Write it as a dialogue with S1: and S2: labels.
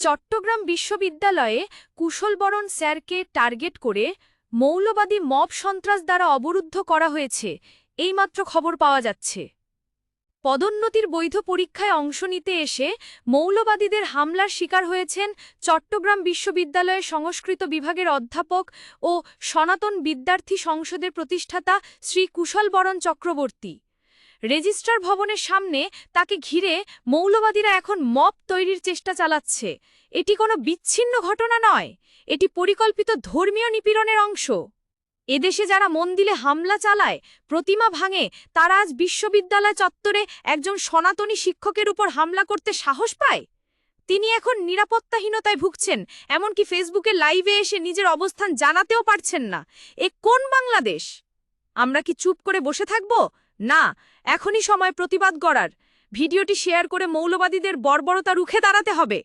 S1: চট্টগ্রাম বিশ্ববিদ্যালয়ে কুশলবরণ স্যারকে টার্গেট করে মৌলবাদী মব সন্ত্রাস দ্বারা অবরুদ্ধ করা হয়েছে। এইমাত্র খবর পাওয়া যাচ্ছে। পদোন্নতির বৈধ পরীক্ষায় অংশ নিতে এসে মৌলবাদীদের হামলার শিকার হয়েছেন চট্টগ্রাম বিশ্ববিদ্যালয়ের সংস্কৃত বিভাগের অধ্যাপক ও সনাতন বিদ্যার্থী সংসদের প্রতিষ্ঠাতা শ্রী কুশলবরণ চক্রবর্তী। রেজিস্ট্রার ভবনের সামনে তাকে ঘিরে মৌলবাদীরা এখন মপ তৈরির চেষ্টা চালাচ্ছে। এটি কোনো বিচ্ছিন্ন ঘটনা নয়। এটি পরিকল্পিত ধর্মীয় নিপীড়নের অংশ। এদেশে যারা মন্দিরে হামলা চালায়, প্রতিমা ভাঙে, তারা আজ বিশ্ববিদ্যালয় চত্বরে একজন সনাতনী শিক্ষকের উপর হামলা করতে সাহস পায়? তিনি এখন নিরাপত্তাহীনতায় ভুগছেন, এমনকি ফেসবুকে লাইভে এসে নিজের অবস্থান জানাতেও পারছেন না। এ কোন বাংলাদেশ? আমরা কি চুপ করে বসে থাকব? না, এখনই সময় প্রতিবাদ করার ভিডিওটি শেয়ার করে মৌলবাদীদের বর্বরতা রুখে দাঁড়াতে হবে।